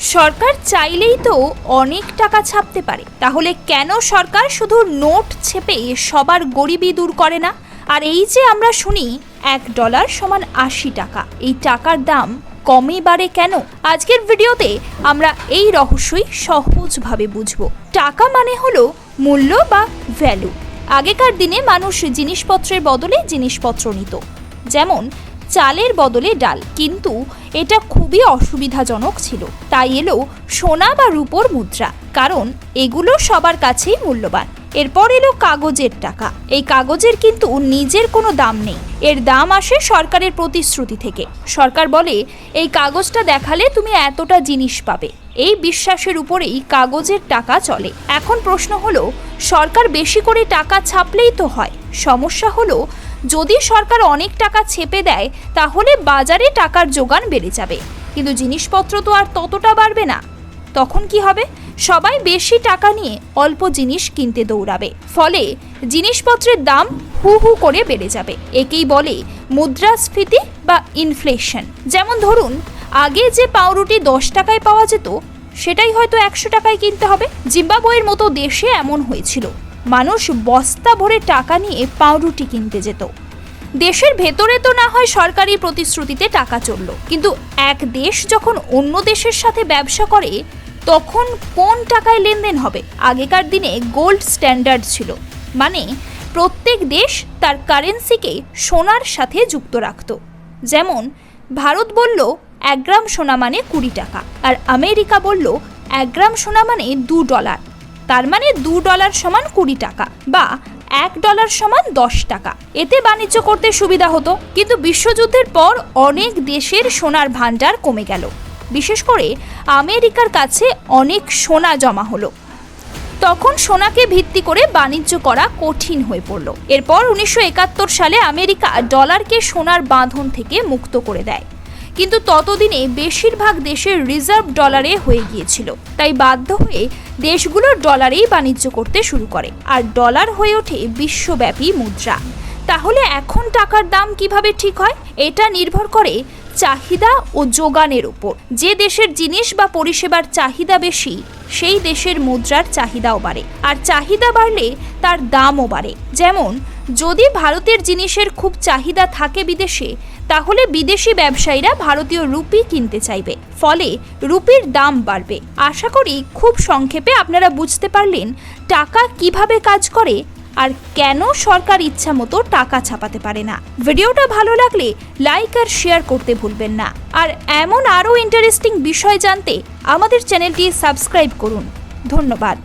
সরকার চাইলেই তো অনেক টাকা ছাপতে পারে। তাহলে কেন সরকার শুধু নোট ছেপে সবার গরিবি দূর করে না? আর এই যে আমরা শুনি, এক ডলার সমান আশি টাকা, এই টাকার দাম কমে বাড়ে কেন? আজকের ভিডিওতে আমরা এই রহস্যই সহজভাবে বুঝব। টাকা মানে হলো মূল্য বা ভ্যালু আগেকার দিনে মানুষ জিনিসপত্রের বদলে জিনিসপত্র নিত। যেমন চালের বদলে ডাল। কিন্তু এটা খুবই অসুবিধাজনক ছিল। তাই এলো সোনা বা রূপোর মুদ্রা, কারণ এগুলো সবার কাছেই মূল্যবান। এরপর এলো কাগজের টাকা। এই কাগজের কিন্তু নিজের কোনো দাম নেই। এর দাম আসে সরকারের প্রতিশ্রুতি থেকে। সরকার বলে, এই কাগজটা দেখালে তুমি এতটা জিনিস পাবে। এই বিশ্বাসের উপরেই কাগজের টাকা চলে। এখন প্রশ্ন হলো, সরকার বেশি করে টাকা ছাপলেই তো হয়। সমস্যা হলো যদি সরকার অনেক টাকা ছেপে দেয়, তাহলে বাজারে টাকার যোগান বেড়ে যাবে। কিন্তু জিনিসপত্র তো আর ততটা বাড়বে না। তখন কি হবে? সবাই বেশি টাকা নিয়ে অল্প জিনিস কিনতে দৌড়াবে। ফলে জিনিসপত্রের দাম হু হু করে বেড়ে যাবে। একেই বলে মুদ্রাস্ফীতি বা ইনফ্লেশন যেমন ধরুন, আগে যে পাউরুটি দশ টাকায় পাওয়া যেত, সেটাই হয়তো একশো টাকায় কিনতে হবে। জিম্বাবুয়ের মতো দেশে এমন হয়েছিল। মানুষ বস্তা ভরে টাকা নিয়ে পাউরুটি কিনতে যেত। দেশের ভেতরে তো না হয় সরকারি প্রতিশ্রুতিতে টাকা চলল, কিন্তু এক দেশ যখন অন্য দেশের সাথে ব্যবসা করে, তখন কোন টাকায় লেনদেন হবে? আগেকার দিনে গোল্ড স্ট্যান্ডার্ড ছিল। মানে প্রত্যেক দেশ তার কারেন্সিকে সোনার সাথে যুক্ত রাখত। যেমন ভারত বলল, এক গ্রাম সোনা মানে কুড়ি টাকা আর আমেরিকা বলল, এক গ্রাম সোনা মানে দু ডলার তার মানে দু ডলার সমান কুড়ি টাকা বা এক ডলার সমান দশ টাকা। এতে বাণিজ্য করতে সুবিধা হতো, কিন্তু বিশ্বযুদ্ধের পর অনেক দেশের সোনার ভান্ডার কমে গেল। বিশেষ করে আমেরিকার কাছে অনেক সোনা জমা হলো। তখন সোনাকে ভিত্তি করে বাণিজ্য করা কঠিন হয়ে পড়ল। এরপর উনিশশো একাত্তর সালে আমেরিকা ডলারকে সোনার বাঁধন থেকে মুক্ত করে দেয়। কিন্তু ততদিনে বেশিরভাগ দেশের রিজার্ভ ডলারে হয়ে গিয়েছিল। তাই বাধ্য হয়ে দেশগুলো ডলারেই বাণিজ্য করতে শুরু করে। আর ডলার হয়ে ওঠে বিশ্বব্যাপী মুদ্রা। তাহলে এখন টাকার দাম কীভাবে ঠিক হয়? এটা নির্ভর করে চাহিদা ও যোগানের উপর। যে দেশের জিনিস বা পরিষেবার চাহিদা বেশি, সেই দেশের মুদ্রার চাহিদাও বাড়ে। আর চাহিদা বাড়লে তার দামও বাড়ে। যেমন, যদি ভারতের জিনিসের খুব চাহিদা থাকে বিদেশে, তাহলে বিদেশি ব্যবসায়ীরা ভারতীয় রুপি কিনতে চাইবে। ফলে রুপির দাম বাড়বে। আশা করি খুব সংক্ষেপে আপনারা বুঝতে পারলেন টাকা কীভাবে কাজ করে আর কেন সরকার ইচ্ছা মতো টাকা ছাপাতে পারে না? ভিডিওটা ভালো লাগলে লাইক আর শেয়ার করতে ভুলবেন না। আর এমন আরও ইন্টারেস্টিং বিষয় জানতে আমাদের চ্যানেলটি সাবস্ক্রাইব করুন। ধন্যবাদ।